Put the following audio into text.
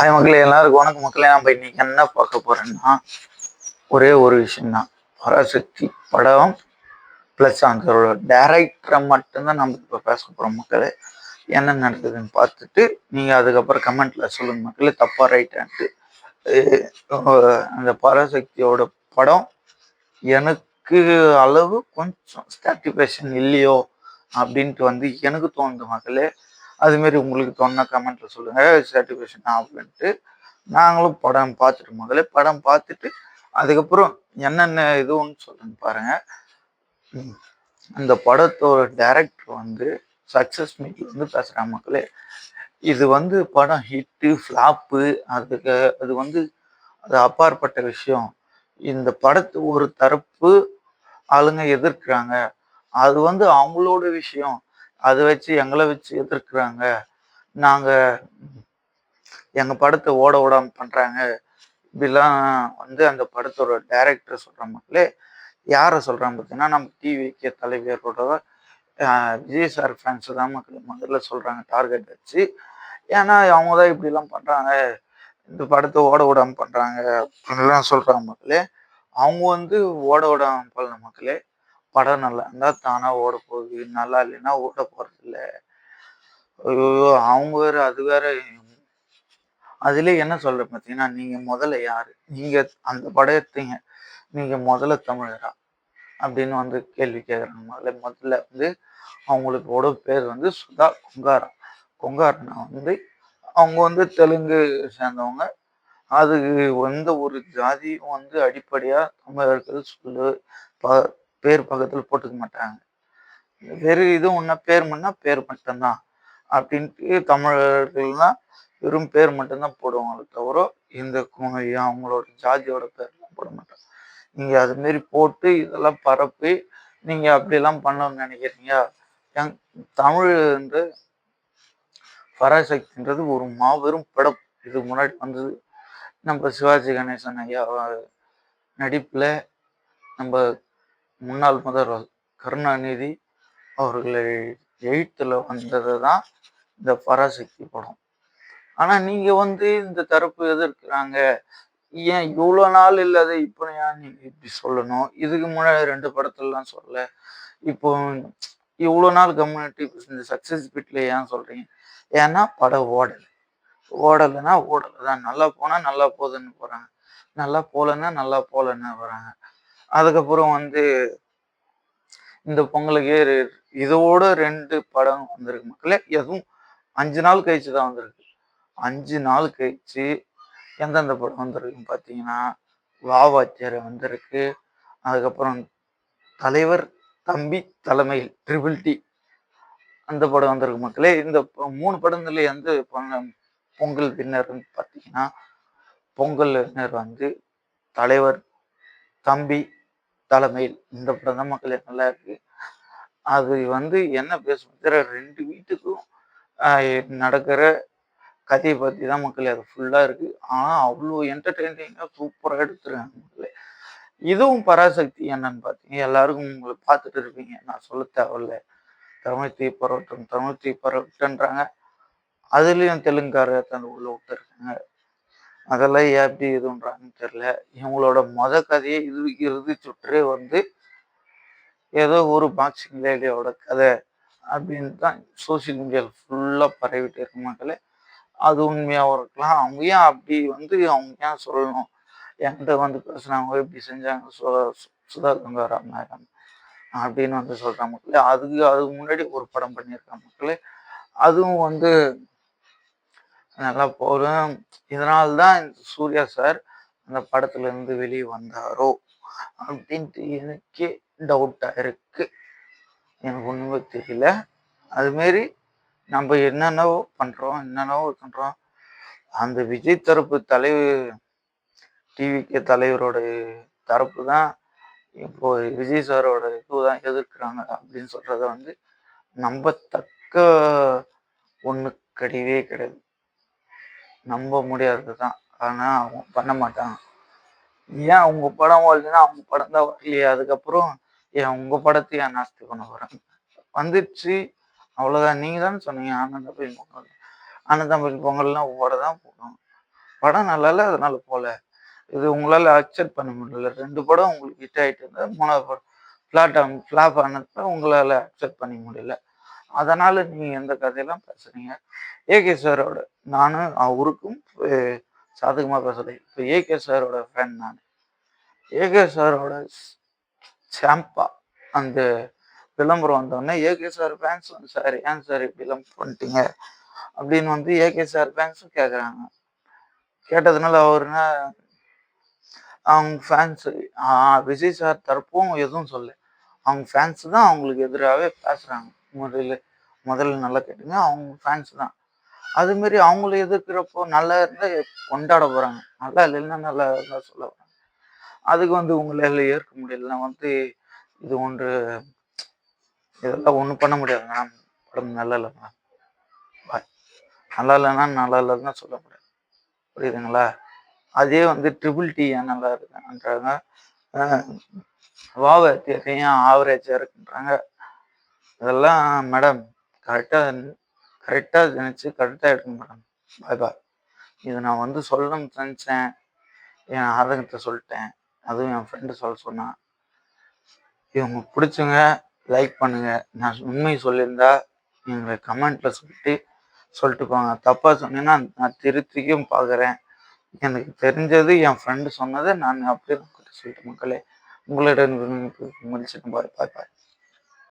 Hi மக்களே எல்லாருக்கும் வணக்கம். மக்களே நம்ம இன்னைக்கு என்ன பார்க்க போறோம்னா ஒரே ஒரு விஷயம்தான். பராசக்தி படம் ப்ளஸ் அந்த டேரக்டரை மட்டும்தான் நம்ம இப்போ பேச போகிறோம் மக்களே. என்ன நடக்குதுன்னு பார்த்துட்டு நீங்கள் அதுக்கப்புறம் கமெண்ட்ல சொல்லுங்க மக்களே. தப்பா ரைட்டான்ட்டு அந்த பராசக்தியோட படம் எனக்கு அளவு கொஞ்சம் சாட்டிஸ்ஃபேக்ஷன் இல்லையோ அப்படின்ட்டு வந்து எனக்கு தோணுது மக்களே. அதுமாரி உங்களுக்கு தோணுனா கமெண்ட்ல சொல்லுங்க. சாட்டிஸ்ஃபேக்ஷன் அப்படின்ட்டு நாங்களும் படம் பார்த்துட்டு முதல்ல படம் பார்த்துட்டு அதுக்கப்புறம் என்னென்ன இதுன்னு சொல்லுங்க பாருங்க. அந்த படத்தோட டைரக்டர் வந்து சக்சஸ் மீட்ல பேசுகிற மக்களே. இது வந்து படம் ஹிட்டு ஃப்ளாப்பு அதுக்கு அது வந்து அது அப்பாற்பட்ட விஷயம். இந்த படத்து ஒரு தரப்பு ஆளுங்க எதிர்க்கிறாங்க. அது வந்து அவங்களோட விஷயம். அதை வச்சு எங்களை வச்சு எதிர்க்கிறாங்க. நாங்கள் எங்கள் படத்தை ஓட ஓடாம பண்ணுறாங்க இப்படிலாம் வந்து அந்த படத்தோட டைரக்டர் சொல்கிற மக்களே யாரை சொல்கிறாங்க பார்த்தீங்கன்னா நம்ம டிவிக்கு தலைவரோட விஜய் சார் ஃபேன்ஸு தான் மக்கள் முதல்ல சொல்கிறாங்க டார்கெட் வச்சு. ஏன்னா அவங்க தான் இப்படிலாம் பண்ணுறாங்க இந்த படத்தை ஓட விடாமல் பண்ணுறாங்க அப்படின்லாம் சொல்கிறாங்க மக்களே. அவங்க வந்து ஓட விடாமல் பண்ண மக்களே படம் நல்லா இருந்தால் தானாக ஓட போகுது. நல்லா இல்லைன்னா ஓட போகிறதில்ல ஐயோ அவங்க வேற அது வேற. அதுல என்ன சொல்றேன் பார்த்தீங்கன்னா நீங்க முதல்ல யாரு? நீங்க அந்த படையத்தீங்க நீங்க முதல்ல தமிழரா? அப்படின்னு வந்து கேள்வி கேட்குறாங்க முதல்ல முதல்ல வந்து அவங்களுக்கோட பேர் வந்து சுதா கொங்காரா. கொங்காரனா வந்து அவங்க வந்து தெலுங்கு சேர்ந்தவங்க. அது எந்த ஒரு ஜாதியும் வந்து அடிப்படையாக தமிழர்கள் சொல்லு ப பேர் பக்கத்தில் போட்டுக்க மாட்டாங்க. வேறு இதுவும் ஒன்றா பேர் மண்ணா பேர் மட்டும்தான். அப்படின்ட்டு தமிழர்கள்லாம் வெறும் பேர் மட்டும்தான் போடுவாங்களே தவிர இந்த கு- அவங்களோட ஜாதியோட பேர்லாம் போட மாட்டாங்க. நீங்கள் அது மாரி போட்டு இதெல்லாம் பரப்பி நீங்கள் அப்படிலாம் பண்ணணும்னு நினைக்கிறீங்க? எங் தமிழ் பராசக்தின்றது ஒரு மாபெரும் படம். இதுக்கு முன்னாடி வந்தது. நம்ம சிவாஜி கணேசன் ஐயா நடிப்பில் நம்ம முன்னாள் முதல்வர் கருணாநிதி அவர்களை எயித்தில் வந்தது தான் இந்த பராசக்தி படம். ஆனால் நீங்கள் வந்து இந்த தரப்பு எதிர்க்கிறாங்க. ஏன் இவ்வளோ நாள் இல்லாத இப்போ ஏன் நீங்கள் இப்படி சொல்லணும்? இதுக்கு முன்னாடி ரெண்டு படத்துலலாம் சொல்ல. இப்போ இவ்வளோ நாள் கம்யூனிட்டி இந்த சக்ஸஸ் பிட்ல ஏன் சொல்கிறீங்க ஏன்னா படம் ஓடலை. ஓடலைன்னா ஓடலை தான். நல்லா போனால் நல்லா போகுதுன்னு போகிறாங்க நல்லா போகலன்னா நல்லா போகலன்னு வராங்க. அதுக்கப்புறம் வந்து இந்த பொங்கலுக்கு இதோட ரெண்டு படம் வந்திருக்கு மக்களே. எதுவும் அஞ்சு நாள் கழிச்சு தான் வந்திருக்கு. அஞ்சு நாள் கழிச்சு எந்தெந்த படம் வந்திருக்குன்னு பார்த்தீங்கன்னா வாவாத்தியார் வந்திருக்கு. அதுக்கப்புறம் தலைவர் தம்பி தலைமையில் ட்ரிபிள் டி அந்த படம் வந்திருக்கு மக்களே. இந்த மூணு படத்துல எந்த பொங்கல் வின்னர்னு பார்த்தீங்கன்னா பொங்கல் வின்னர் வந்து தலைவர் தம்பி தலைமையில் இந்த பிரதம மக்களே நல்லா இருக்கு? அது வந்து என்ன பேசும்? ரெண்டு வீட்டுக்கும் நடக்கிற கதையை பற்றி தான் மக்களே அது ஃபுல்லாக இருக்கு. ஆனால் அவ்வளோ என்டர்டெய்னிங்காக சூப்பராக எடுத்துருக்காங்க மக்களே. இதுவும் பராசக்தி என்னன்னு பார்த்தீங்க எல்லாருக்கும் உங்களை பார்த்துட்டு இருப்பீங்க. நான் சொல்ல தேவையில்ல. தமிழ் தீ தமிழ்த்தி தமிழ் தீ பரோட்டன்றாங்க அதுலேயும் தெலுங்கார தந்து உள்ள விட்டுருக்காங்க அதெல்லாம் எப்படி இதுன்றான்னு தெரியல. இவங்களோட மொத கதையே இது இறுதி சுற்றே வந்து ஏதோ ஒரு பாக்ஸிங் லேடியோட கதை அப்படின்னு தான் சோசியல் மீடியாவில் ஃபுல்லாக பரவிட்டு இருக்கு மக்களே. அது உண்மையாகவும் இருக்கலாம். அவங்க ஏன் அப்படி வந்து அவங்க ஏன் சொல்லணும்? என்கிட்ட வந்து பேசுனாங்க இப்படி செஞ்சாங்க சு- சுதா கங்காரா மேடம் அப்படின்னு வந்து சொல்கிறாங்க மக்களே. அதுக்கு அதுக்கு முன்னாடி ஒரு படம் பண்ணியிருக்காங்க மக்களே. அதுவும் வந்து நல்லா போகிறோம் இதனால தான் இந்த சூர்யா சார் அந்த படத்துலேருந்து வெளியே வந்தாரோ அப்படின்ட்டு எனக்கே டவுட்டாக இருக்கு. எனக்கு ஒன்றுமே தெரியல. அதுமாரி நம்ம என்னென்னவோ பண்ணுறோம் என்னென்னவோ பண்ணுறோம் அந்த விஜய் தரப்பு தலைவர் டிவிக்கு தலைவரோட தரப்பு தான் இப்போ விஜய் சாரோட இது தான் எதிர்க்கிறாங்க அப்படின்னு சொல்கிறத வந்து நம்பத்தக்க ஒன்று கிடையவே கிடையாது. நம்ப முடியாதது தான் ஆனால் அவங்க பண்ண மாட்டாங்க. ஏன் அவங்க படம் வரலன்னா அவங்க படம் தான் வரலையே. அதுக்கப்புறம் ஏன் உங்கள் படத்தை ஏன் நாஸ்தி பண்ண போறாங்க? வந்துடுச்சு அவ்வளோதான் நீங்கள் தானே சொன்னீங்க ஆனந்த தமிழ் பொங்கல். ஆனந்த தமிழ் பொங்கல்லாம் ஓட தான் போகணும் படம் நல்லா இல்லை அதனால போகல இது உங்களால் அக்செப்ட் பண்ண முடியல. ரெண்டு படம் உங்களுக்கு ஹிட் ஆகிட்டு இருந்தால் மூணாவது படம் ஃப்ளாட் ஃப்ளாப் ஆனப்ப உங்களால் அக்செப்ட் பண்ண முடியல. அதனால் நீங்கள் எந்த கதையெல்லாம் பேசுகிறீங்க ஏகே சாரோட நானும் அவருக்கும் சாதகமாக பேசலை இப்போ ஏகே சாரோட ஃபேன் நான். ஏகே சாரோட சாம்பா அந்த விளம்பரம் வந்தோடனே ஏகே சார் ஃபேன்ஸ் வந்து சார் ஏன் சார் இப்படிலாம் பண்ணிட்டீங்க? அப்படின்னு வந்து ஏகே சார் ஃபேன்ஸும் கேட்குறாங்க கேட்டதுனால அவருனா அவங்க ஃபேன்ஸு விஜய் சார் தரப்பும் எதுவும் சொல்ல அவங்க ஃபேன்ஸ் தான் அவங்களுக்கு எதிராகவே பேசுகிறாங்க முதல்ல முதல்ல நல்லா கேட்டுங்க. அவங்க ஃபேன்ஸ் தான். அதுமாரி அவங்கள எதிர்க்கிறப்போ நல்லா இருந்தால் கொண்டாட போகிறாங்க நல்லா இல்லைன்னா நல்லா இருந்தால் சொல்ல போகிறாங்க அதுக்கு வந்து உங்களால் ஏற்க முடியலன்னா வந்து இது ஒன்று இதெல்லாம் ஒன்றும் பண்ண முடியாதுங்க படம் நல்லா இல்லைங்க பாய் நல்லா இல்லைன்னா நல்லா இல்லைன்னு சொல்ல முடியாது. புரியுதுங்களா? அதே வந்து ட்ரிபிள் டி ஏன் நல்லா இருக்குன்றாங்க? வாவ தேவையும் ஆவரேஜாக இருக்குன்றாங்க. அதெல்லாம் மேடம் கரெக்டாக கரெக்டாக நினச்சி கரெக்டாக எடுக்கணும் மேடம் பாய் பாய் இதை நான் வந்து சொல்லணும்னு நினச்சேன். என் ஆதங்கத்தை சொல்லிட்டேன். அதுவும் என் ஃப்ரெண்டு சொல்ல சொன்னான் இவங்க பிடிச்சவங்க லைக் பண்ணுங்கள் நான் உண்மை சொல்லியிருந்தா எங்களை கமெண்ட்டில் சொல்லிட்டு சொல்லிட்டு போங்க. தப்பாக சொன்னீங்கன்னா நான் திருத்திக்கும் பார்க்குறேன் எனக்கு தெரிஞ்சது என் ஃப்ரெண்டு சொன்னதை நான் அப்படியே சொல்லிட்டு மக்களே. உங்களிடம் முடிச்சுட்டு பாய் பாய் பாய்